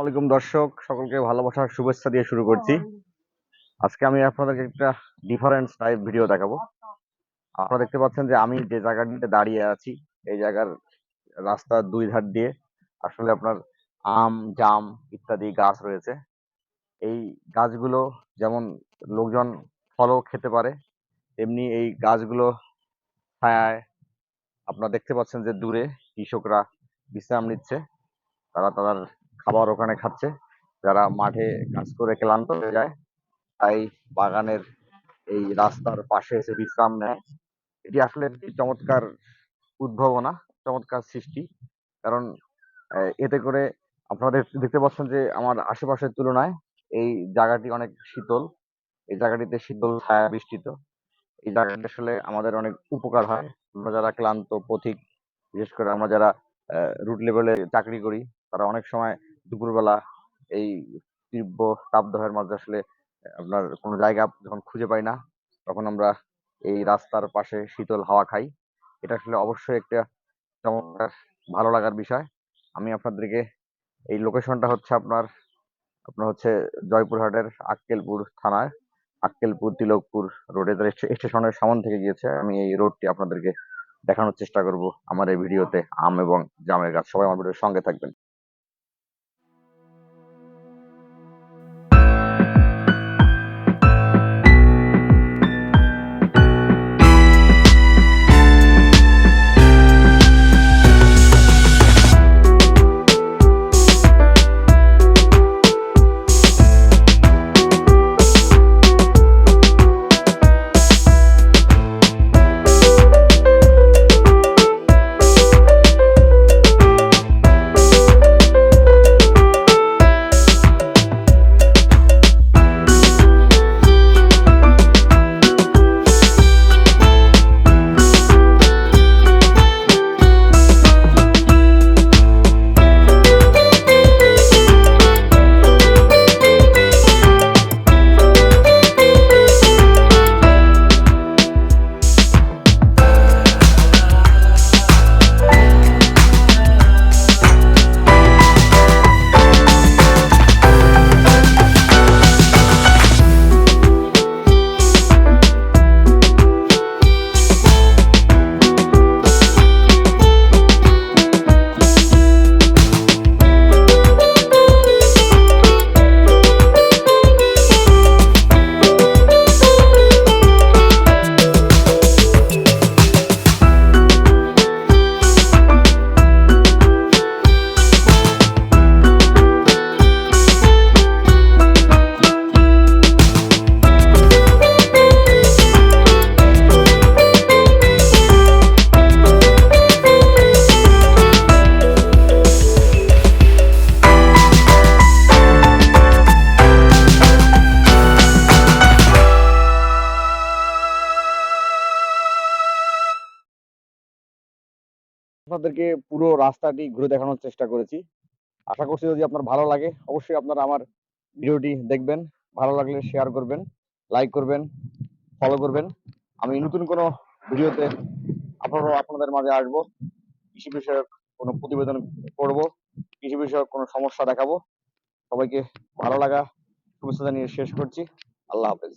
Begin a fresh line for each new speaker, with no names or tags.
আলাইকুম দর্শক, সকলকে ভালোবাসার শুভেচ্ছা দিয়ে শুরু করছি। আজকে আমি আপনাদেরকে একটা ডিফারেন্ট টাইপ ভিডিও দেখাবো। আপনারা দেখতে পাচ্ছেন যে আমি যে জায়গাটিতে দাঁড়িয়ে আছি, এই জায়গার রাস্তার দুই ধার দিয়ে আসলে আপনার আম, জাম ইত্যাদি গাছ রয়েছে। এই গাছগুলো যেমন লোকজন ফলও খেতে পারে, তেমনি এই গাছগুলো ছায়ায় আপনারা দেখতে পাচ্ছেন যে দূরে কৃষকরা বিশ্রাম নিচ্ছে। তারা তাদের খাবার ওখানে খাচ্ছে। যারা মাঠে কাজ করে ক্লান্ত হয়ে যায়, তাই বাগানের এই রাস্তার পাশে এসে বিশ্রাম নেয়। এটি আসলে একটি চমৎকার উদ্ভাবনা, চমৎকার সৃষ্টি। কারণ এতে করে আপনারা দেখ- দেখতে পাচ্ছেন যে আমার আশেপাশের তুলনায় এই জায়গাটি অনেক শীতল। এই জায়গাটিতে শীতল ছায়া বৃষ্টিত। এই জায়গাটি আসলে আমাদের অনেক উপকার হয়। আমরা যারা ক্লান্ত, পথিক, বিশেষ করে আমরা যারা রুট লেভেলে চাকরি করি, তারা অনেক সময় দুপুরবেলা এই তীব্র তাপদাহের মাঝে আসলে, আপনার কোনো জায়গা যখন খুঁজে পাই না, তখন আমরা এই রাস্তার পাশে শীতল হাওয়া খাই। এটা আসলে অবশ্যই একটা চমৎকার, ভালো লাগার বিষয়। আমি আপনাদেরকে এই লোকেশনটা হচ্ছে আপনার আপনার হচ্ছে জয়পুরহাটের আক্কেলপুর থানায় আক্কেলপুর তিলকপুর রোডে স্টেশনের সামন থেকে গিয়েছে। আমি এই রোডটি আপনাদেরকে দেখানোর চেষ্টা করব আমার এই ভিডিওতে আম এবং জামের গাছ। সবাই আমার ভিডিওর সঙ্গে থাকবেন। আপনাদেরকে পুরো রাস্তাটি ঘুরে দেখানোর চেষ্টা করেছি। আশা করছি যদি আপনার ভালো লাগে, অবশ্যই আপনারা আমার ভিডিওটি দেখবেন, ভালো লাগলে শেয়ার করবেন লাইক করবেন ফলো করবেন। আমি নতুন কোনো ভিডিওতে আপনারা, আপনাদের মাঝে আসব, কৃষি বিষয়ক কোনো প্রতিবেদন করব, কৃষি বিষয়ক কোনো সমস্যা দেখাবো। সবাইকে ভালো লাগা, শুভেচ্ছা জানিয়ে শেষ করছি। আল্লাহ হাফেজ।